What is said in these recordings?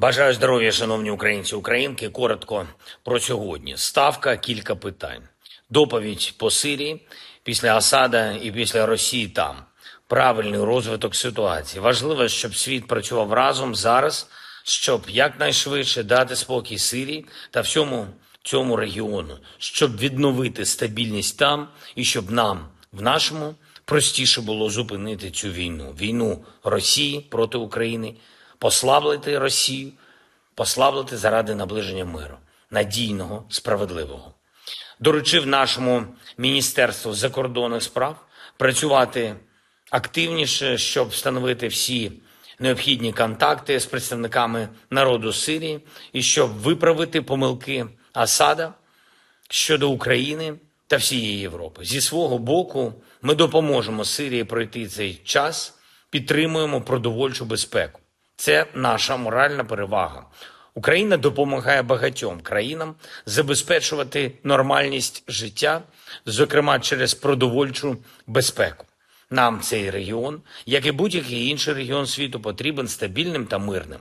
Бажаю здоров'я, шановні українці українки. Коротко про сьогодні. Ставка кілька питань. Доповідь по Сирії після Асада і після Росії там. Правильний розвиток ситуації. Важливо, щоб світ працював разом зараз, щоб якнайшвидше дати спокій Сирії та всьому цьому регіону, щоб відновити стабільність там і щоб нам в нашому простіше було зупинити цю війну. Війну Росії проти України, послаблити Росію, послаблити заради наближення миру, надійного, справедливого. Доручив нашому Міністерству закордонних справ працювати активніше, щоб встановити всі необхідні контакти з представниками народу Сирії і щоб виправити помилки Асада щодо України та всієї Європи. Зі свого боку, ми допоможемо Сирії пройти цей час, підтримуємо продовольчу безпеку. Це наша моральна перевага. Україна допомагає багатьом країнам забезпечувати нормальність життя, зокрема через продовольчу безпеку. Нам цей регіон, як і будь-який інший регіон світу, потрібен стабільним та мирним.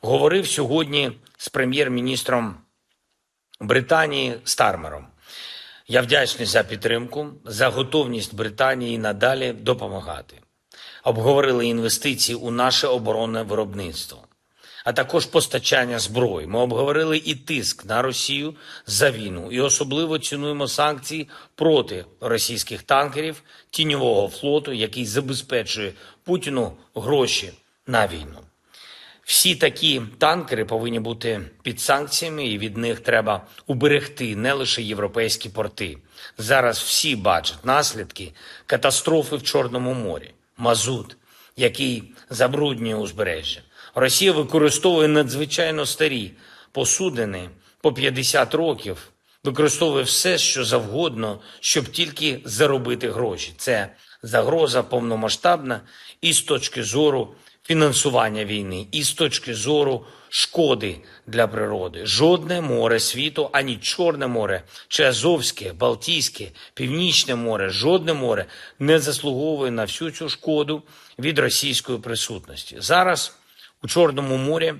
Говорив сьогодні з прем'єр-міністром Британії Стармером. Я вдячний за підтримку, за готовність Британії надалі допомагати. Обговорили інвестиції у наше оборонне виробництво, а також постачання зброї. Ми обговорили і тиск на Росію за війну, і особливо цінуємо санкції проти російських танкерів тіньового флоту, який забезпечує Путіну гроші на війну. Всі такі танкери повинні бути під санкціями, і від них треба уберегти не лише європейські порти. Зараз всі бачать наслідки катастрофи в Чорному морі, мазут, який забруднює узбережжя. Росія використовує надзвичайно старі посудини по 50 років, використовує все, що завгодно, щоб тільки заробити гроші. Це загроза повномасштабна і з точки зору фінансування війни, і з точки зору шкоди для природи. Жодне море світу, ані Чорне море, чи Азовське, Балтійське, Північне море, жодне море не заслуговує на всю цю шкоду від російської присутності. Зараз у Чорному морі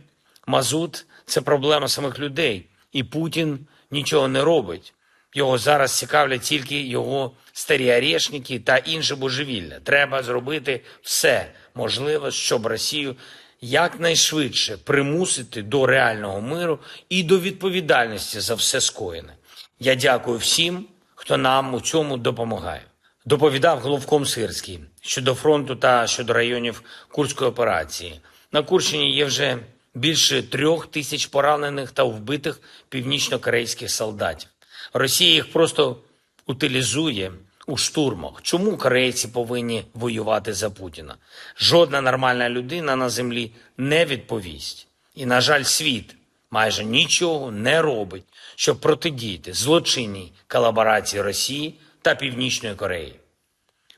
мазут це проблема самих людей, і Путін нічого не робить. Його зараз цікавлять тільки його старі орешники та інше божевілля. Треба зробити все можливе, щоб Росію якнайшвидше примусити до реального миру і до відповідальності за все скоєне. Я дякую всім, хто нам у цьому допомагає. Доповідав головком Сирський щодо фронту та щодо районів Курської операції. На Курщині є вже більше трьох тисяч поранених та вбитих північно-корейських солдатів. Росія їх просто утилізує у штурмах. Чому корейці повинні воювати за Путіна? Жодна нормальна людина на землі не відповість. І, на жаль, світ майже нічого не робить, щоб протидіяти злочинній колаборації Росії та Північної Кореї.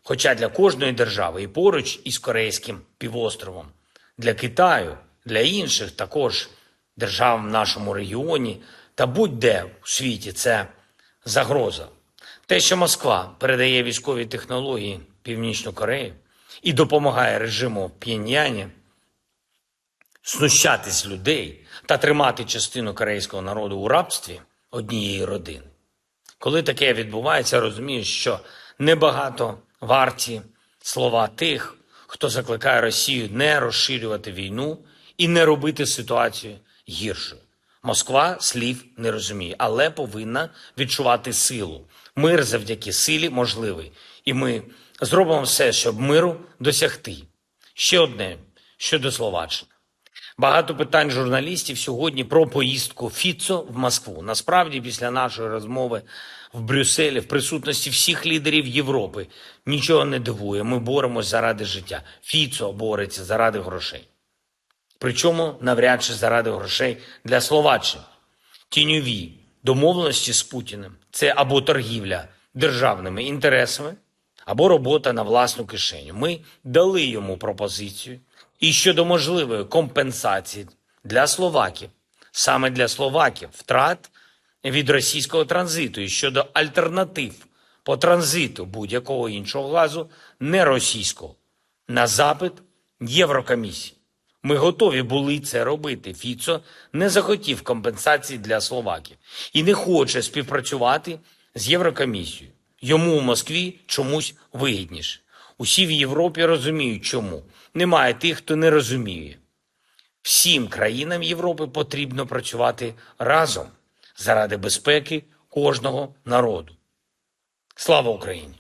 Хоча для кожної держави і поруч із Корейським півостровом, для Китаю, для інших також держав в нашому регіоні та будь-де у світі це загроза. Те, що Москва передає військові технології Північну Корею і допомагає режиму П'єньяні знущатись людей та тримати частину корейського народу у рабстві однієї родини. Коли таке відбувається, розумієш, що небагато варті слова тих, хто закликає Росію не розширювати війну і не робити ситуацію гіршою. Москва слів не розуміє, але повинна відчувати силу. Мир завдяки силі можливий, і ми зробимо все, щоб миру досягти. Ще одне щодо Словаччини. Багато питань журналістів сьогодні про поїздку Фіцо в Москву. Насправді, після нашої розмови в Брюсселі, в присутності всіх лідерів Європи, нічого не дивує. Ми боремось заради життя. Фіцо бореться заради грошей. Причому навряд чи заради грошей для Словаччини. Тіньові домовленості з Путіним це або торгівля державними інтересами, або робота на власну кишеню. Ми дали йому пропозицію і щодо можливої компенсації для словаків, саме для словаків, втрат від російського транзиту і щодо альтернатив по транзиту будь-якого іншого газу, не російського, на запит Єврокомісії. Ми готові були це робити. Фіцо не захотів компенсацій для Словаків і не хоче співпрацювати з Єврокомісією. Йому у Москві чомусь вигідніше. Усі в Європі розуміють, чому. Немає тих, хто не розуміє. Всім країнам Європи потрібно працювати разом заради безпеки кожного народу. Слава Україні!